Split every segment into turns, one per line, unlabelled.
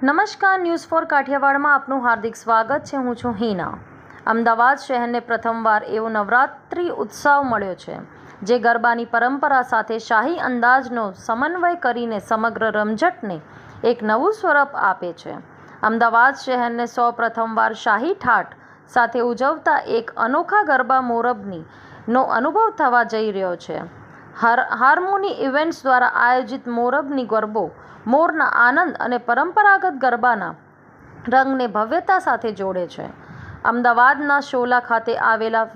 નમસ્કાર, news for કાઠિયાવાડમાં આપનું હાર્દિક સ્વાગત છે. હું છું હિના. અમદાવાદ શહેરને પ્રથમવાર એવો નવરાત્રિ ઉત્સવ મળ્યો છે, જે ગરબાની પરંપરા સાથે શાહી અંદાજનો સમન્વય કરીને સમગ્ર રમઝટને એક નવું સ્વરૂપ આપે છે. અમદાવાદ શહેરને સૌ પ્રથમવાર શાહી ઠાઠ સાથે ઉજવતા એક અનોખા ગરબા મોરબની નો અનુભવ થવા જઈ રહ્યો છે. હાર, હાર્મોની ઇવેન્ટ્સ દ્વારા આયોજિત મોરબની ગરબો, મોરના આનંદ અને પરંપરાગત ગરબાના રંગને ભવ્યતા સાથે જોડે છે. અમદાવાદના શોલા ખાતે આવેલા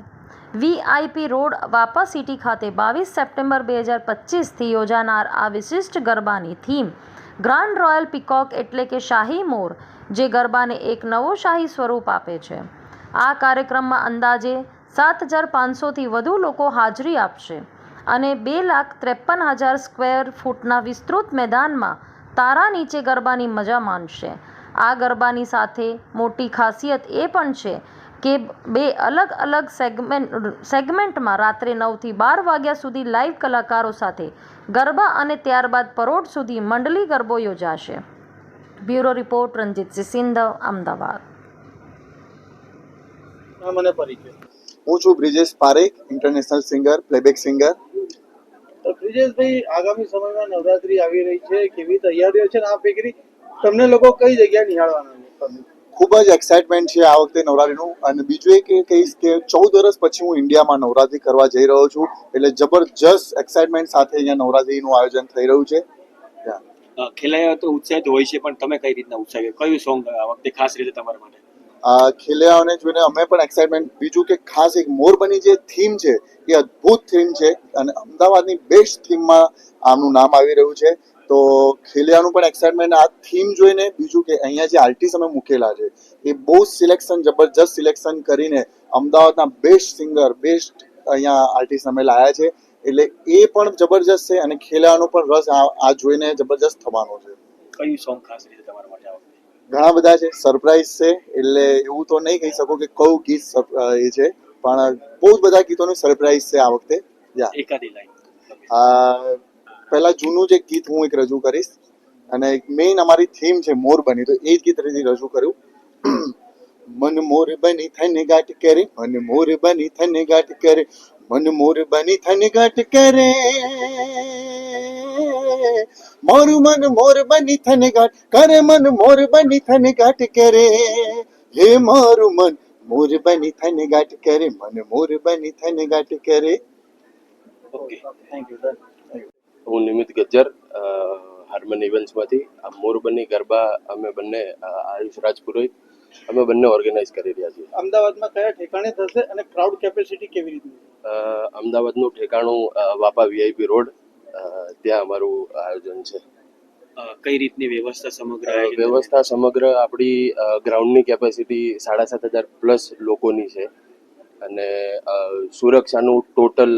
વીઆઈપી રોડ વાપા સિટી ખાતે બાવીસ સપ્ટેમ્બર બે હજાર પચીસથી યોજાનાર આ વિશિષ્ટ ગરબાની થીમ ગ્રાન્ડ રોયલ પિકોક એટલે કે શાહી મોર, જે ગરબાને એક નવો શાહી સ્વરૂપ આપે છે. આ કાર્યક્રમમાં અંદાજે સાત હજાર પાંચસોથી વધુ લોકો હાજરી આપશે. અને બે લાખ ત્રેપન હજાર સ્ક્વેર ફૂટના વિસ્તૃત મેદાનમાં તારા નીચે ગરબાની મજા માણશે. આ ગરબાની સાથે મોટી ખાસિયત એ પણ છે કે બે અલગ અલગ સેગમેન્ટ, સેગમેન્ટમાં રાત્રે નવથી બાર વાગ્યા સુધી લાઈવ કલાકારો સાથે ગરબા અને ત્યારબાદ પરોઢ સુધી મંડલી ગરબો યોજાશે. Bureau report Ranjitsinh Sindh Ahmedabad.
મને પરિચય.
હું છું Brijesh Parekh international singer playback singer
તો બ્રિજેશભાઈ આગામી સમયમાં નવરાત્રી આવી રહી છે. કેવી તૈયારીઓ છે ને આ ફેકરી? તમને લોકો કઈ જગ્યાએ નિહાળવાના છે?
ખૂબ જ એક્સાઇટમેન્ટ છે આ વખતે નવરાત્રીનું. અને બીજું એક કહીશ કે ચૌદ વર્ષ પછી હું ઇન્ડિયામાં નવરાત્રી કરવા જઈ રહ્યો છું. એટલે જબરજસ્ત એક્સાઇટમેન્ટ સાથે અહીંયા નવરાત્રીનું આયોજન થઈ રહ્યું છે.
ખેલાયા તો ઉત્સાહિત હોય છે પણ તમે કઈ રીતના ઉત્સાહિત? કયું સોંગ આ વખતે ખાસ રીતે તમારા માટે?
ખેલૈયાઓને જોઈને અમે પણ એક્સાઇટમેન્ટ બીજું કે ખાસ એક મોરબની જે થીમ છે, એ અદ્ભુત થીમ છે અને અમદાવાદની બેસ્ટ થીમમાં આમનું નામ આવી રહ્યું છે. તો ખેલૈયાનું પણ એક્સાઇટમેન્ટ આ થીમ જોઈને બીજું કે અહીંયા જે આર્ટિસ્ટ અમે મૂકેલા છે, એ બહુ સિલેક્શન જબરજસ્ત સિલેક્શન કરીને અમદાવાદના બેસ્ટ સિંગર બેસ્ટ અહીંયા આર્ટિસ્ટ અમે લાયા છે. એટલે એ પણ જબરજસ્ત છે અને ખેલૈયાનો પણ રસ આ જોઈને જબરજસ્ત થવાનો છે.
કયું સોંગ ખાસ રીતે તમારા માટે
ઘણા બધા છે સરપ્રાઈઝ છે એટલે એવું તો નહીં કહી શકું કે કયું ગીત એ છે પણ બહુ જ બધા ગીતોનું સરપ્રાઈઝ છે આ વખતે. પહેલા જૂનું જે ગીત હું એક રજૂ કરીશ અને મેઇન અમારી થીમ છે મોર બની તો એ જ ગીત રજી કર્યું મન મોર બની થઈને ગાટ કરે મન મોર બની થઈને ગાટ કરે મન મોર બની થઈને ગાટ કરે. મારું મન મોર બની થન ગાંઠ કરે મન મોર બની થન ગાંઠ કરે. હે મારું મન મોર બની થન ગાંઠ કરે મન મોર બની થન ગાંઠ કરે.
ઓકે
થેન્ક યુ સર
હું નિમિત ગજ્જર હાર્મન ઇવેન્ટ્સમાંથી. આ મોરબની ગરબા અમે બંને આયુષ રાજપુરોહિત અમે બંને ઓર્ગેનાઇઝ કરી રહ્યા છીએ.
અમદાવાદમાં કયા ઠેકાણે થશે અને ક્રાઉડ કેપેસિટી કેવી
રીતે? અમદાવાદનું ઠેકાણું વાપા વીઆઈપી રોડ ત્યાં અમારું આયોજન છે.
કઈ રીતની વ્યવસ્થા સમગ્ર
વ્યવસ્થા સમગ્ર આપણી ગ્રાઉન્ડની કેપેસિટી સાડા સાત હજાર પ્લસ લોકોની છે. અને સુરક્ષાનું ટોટલ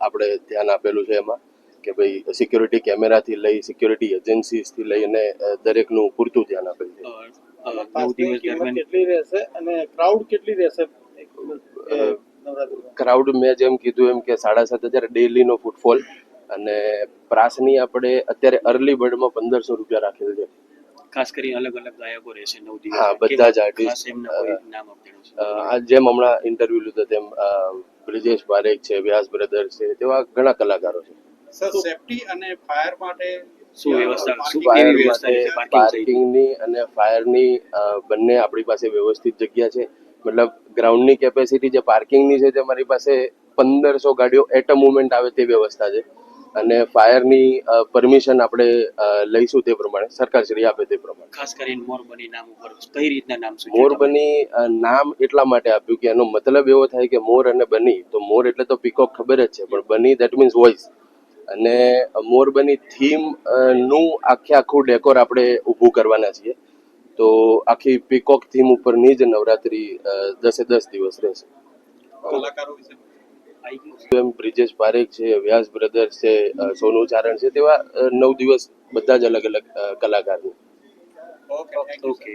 આપણે ધ્યાન આપેલું છે એમાં કે ભાઈ સિક્યોરિટી કેમેરાથી લઈ સિક્યોરિટી એજન્સીસથી લઈ અને દરેકનું પૂરતું ધ્યાન આપેલું છે.
કેટલી રહેશે અને કેટલી
ક્રાઉડ મેં જેમ કીધું એમ કે સાડા સાત હજાર ડેલીનો ફૂટફોલ અને પ્રાસની આપણે અત્યારે અર્લી બર્ડમાં પંદરસો રૂપિયા રાખેલ છે.
ખાસ કરી અલગ અલગ ગાયકો રહેશે નવ દિવસ.
હા, બધા જ
છે.
આ જેમ હમણાં ઇન્ટરવ્યુ લીધો તેમ બ્રિજેશ પારેખ છે વ્યાસ બ્રધર છે તેવા ઘણા કલાકારો છે.
સર સેફટી અને ફાયર માટે
શું વ્યવસ્થા શું
ફાયર માટે
પાર્કિંગ સહિત
પાર્કિંગની અને ફાયરની બંને આપણી પાસે વ્યવસ્થિત જગ્યા છે. મતલબ ગ્રાઉન્ડની કેપેસિટી જે પાર્કિંગની છે તે મારી પાસે પંદરસો ગાડીઓ એટ અ મુમેન્ટ આવે તે વ્યવસ્થા છે. અને ફાયરની પરમિશન આપણે લઈશું તે પ્રમાણે. સરકાર શ્રી આપે તે પ્રમાણે.
ખાસ કરીને મોરબની નામ ઉપર કઈ રીતના નામ છે
મોરબની નામ એટલા માટે આપ્યું કે એનો મતલબ એવો થાય કે મોર અને બની. તો મોર એટલે તો પીકોક ખબર જ છે પણ બની દેટ મીન્સ વોઇસ અને મોરબની થીમનું આખે આખું ડેકોર આપણે ઊભું કરવાના છીએ. તો આખી પીકોક થીમ ઉપરની જ નવરાત્રી દસે દસ દિવસ રહેશે.
કલાકારો વિશે
એમ બ્રિજેશ પારેખ છે વ્યાસ બ્રધર્સ છે સોનુ ચારણ છે તેવા નવ દિવસ બધા જ અલગ અલગ અ, કલાકાર છે.
Okay
okay